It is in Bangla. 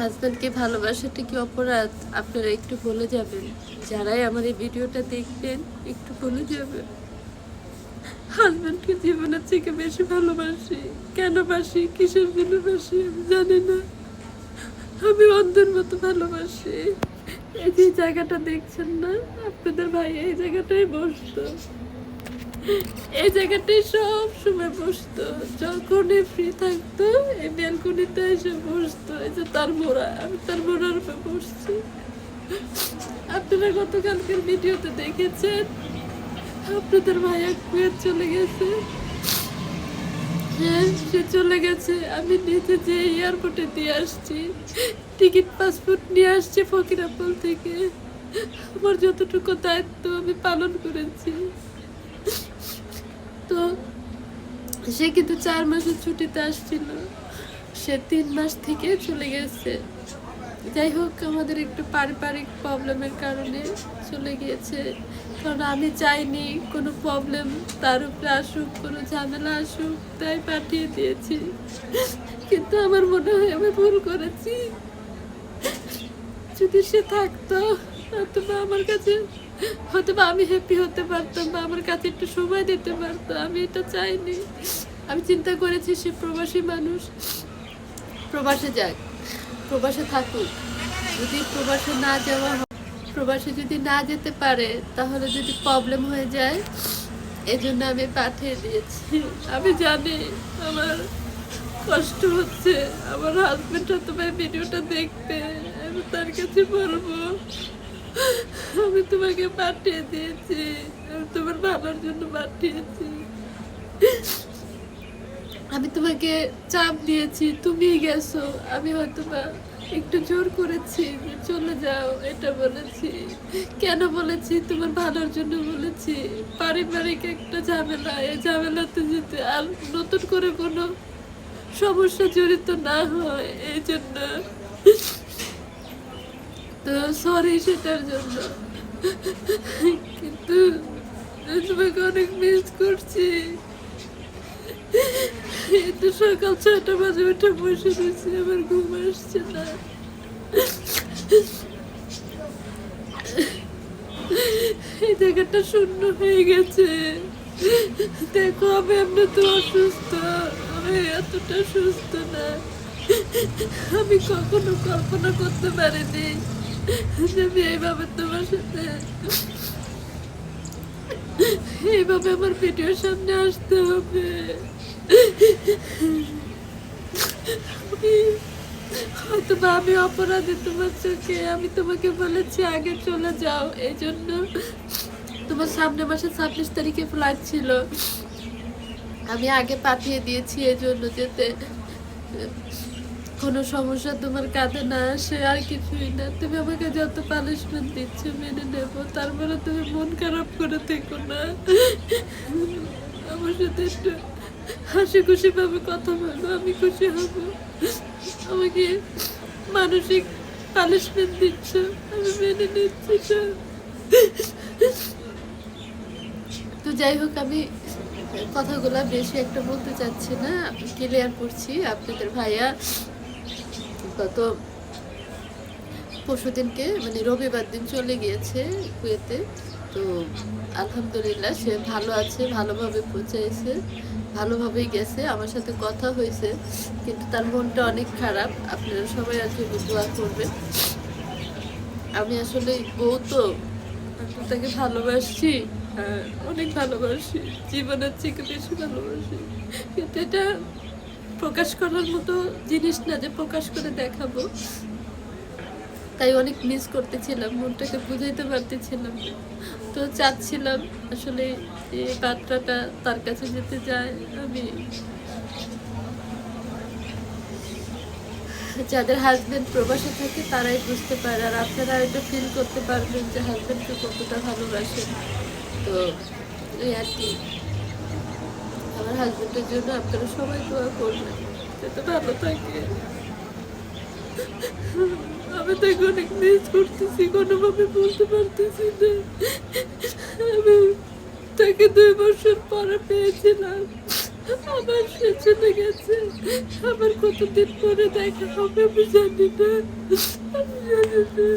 হাজব্যান্ডকে ভালোবাসাটা কি অপরাধ আপনারা একটু বলে যাবেন। যারাই আমার এই ভিডিওটা দেখবেন, একটু বলে যাবেন। হাজব্যান্ডকে জীবনের থেকে বেশি ভালোবাসি। কেন বাসি? কিসের জন্য বাসি? আমি জানি না। আমি অন্ধের মতো ভালোবাসি। এই যে জায়গাটা দেখছেন না? আপনাদের ভাই এই জায়গাটাই বসতো। এই জায়গাটায় সব সময় বসতো। যখনই ফ্রি থাকতো, এই ব্যালকনিতে এসে বসতো। এই যে তার মোড়া, আমি তার মোড়ার উপরে বসছি। আপনারা গতকালকের ভিডিওতে দেখেছেন, আপনাদের ভাইয়া কুয়েত চলে গেছে। হ্যাঁ সে চলে গেছে। আমি নিজে যে এয়ারপোর্টে দিয়ে আসছি, টিকিট, পাসপোর্ট নিয়ে আসছি ফকিরাপল থেকে। আমার যতটুকু দায়িত্ব আমি পালন করেছি। তো সে কিন্তু চার মাসের ছুটিতে আসছিল। সে তিন মাস থেকে চলে গেছে। যাই হোক, আমাদের একটু পারিবারিক প্রবলেমের কারণে চলে গিয়েছে। কারণ আমি চাইনি কোনো প্রবলেম তার উপরে আসুক, কোনো ঝামেলা আসুক, তাই পাঠিয়ে দিয়েছি। কিন্তু আমার মনে হয় আমি ভুল করেছি। যদি সে থাকতো অথবা আমার কাছে হয়তো বা আমি হ্যাপি হতে পারতাম বা আমার কাছে একটু সময় দিতে পারতো, আমি এটা চাইনি। আমি চিন্তা করেছি সে প্রবাসী মানুষ, প্রবাসে যাক, প্রবাসে থাকুক। যদি প্রবাসে না যাওয়া প্রবাসে যদি না যেতে পারে, তাহলে যদি প্রবলেম হয়ে যায়, এজন্য আমি পাঠিয়ে দিয়েছি। আমি জানি আমার কষ্ট হচ্ছে, আমার হাজবেন্ড তোমার ভিডিওটা দেখবে, আমি তার কাছে বলব। আমি তোমাকে পাঠিয়ে দিয়েছি। আমি তোমার ভালোর জন্য পাঠিয়েছি। আমি তোমাকে চাপ দিয়েছি তুমি গেছো। আমি হয়তো বা একটু জোর করেছি চলে যাও, এটা বলেছি। কেন বলেছি? তোমার ভালোর জন্য বলেছি। পারিবারিক একটা ঝামেলা, এই ঝামেলাতে যেতে আর নতুন করে কোনো সমস্যা জড়িত না হয়, এই জন্য সরি সেটার জন্য। কিন্তু তোমাকে অনেক মিস করছি। এই তো সকাল ছয়টা বাজে উঠে বসে রয়েছি আমার ঘুম আসছে না। এই জায়গাটা শূন্য হয়ে গেছে। দেখো, আমি এমনি তো অসুস্থ। আমি এতটা সুস্থ না। আমি কখনো কল্পনা করতে পারিনি। এইভাবে তোমার সাথে এইভাবে আমার ভিডিওর সামনে আসতে হবে। হয়তো বা আমি অপরাধী তোমার চোখে, আমি তোমাকে বলেছি আগে চলে যাও। এই জন্য তোমার সামনে মাসে ছাব্বিশ তারিখে ফ্লাইট ছিল। আমি আগে পাঠিয়ে দিয়েছি এই জন্য যেতে। কোনো সমস্যা তোমার কাঁধে না আসে, আর কিছুই না। তুমি আমাকে যত পানিশমেন্ট দিচ্ছ মেনে নেব, তারপরে তুমি মন খারাপ করে থেকো না। আমার সাথে একটু হাসি খুশি ভাবে কথা বলো, আমি খুশি হব। আমাকে মানসিক পানিশমেন্ট দিচ্ছ, আমি মেনে নিচ্ছি। তো যাই হোক, আমি কথাগুলা বেশি একটা বলতে চাচ্ছি না। ক্লিয়ার করছি আপনাদের ভাইয়া। গত পরশুদিনকে মানে রবিবার দিন চলে গিয়েছে কুয়েতে। তো আলহামদুলিল্লাহ, সে ভালো আছে, ভালোভাবে পৌঁছেছে, ভালোভাবেই গেছে, আমার সাথে কথা হয়েছে, কিন্তু তার মনটা অনেক খারাপ। আপনারা সবাই আর কি দোয়া করবেন। আমি আসলে বউ তো তাকে ভালোবাসছি অনেক ভালোবাসি, জীবনের থেকে বেশি ভালোবাসি। কিন্তু এটা প্রকাশ করার মতো জিনিস না যে প্রকাশ করে দেখাবো। তাই অনেক মিস করতেছিলাম, মনটাকে বুঝাইতে পারতেছিলাম। তো চাচ্ছিলাম আসলে এই বার্তাটা তার কাছে যেতে যায় আমি। যাদের হাজবেন্ড প্রবাসে থাকে তারাই বুঝতে পারে, আর আপনারা এটা ফিল করতে পারবেন যে হাজবেন্ডকে কতটা ভালোবাসেন। তো এই আর কি। আমার হাজবেন্ডের জন্য আপনারা সবাই দোয়া করবেন। যাতে ভালো থাকে। আমি তাকে অনেক মিস করতেছি, কোনোভাবে বলতে পারতেছি না। আমি তাকে দুই বছর পরে পেয়েছিলাম। আবার সে চলে গেছে। আবার কতদিন পরে দেখা হবে আমি জানি না। আমি জানি না।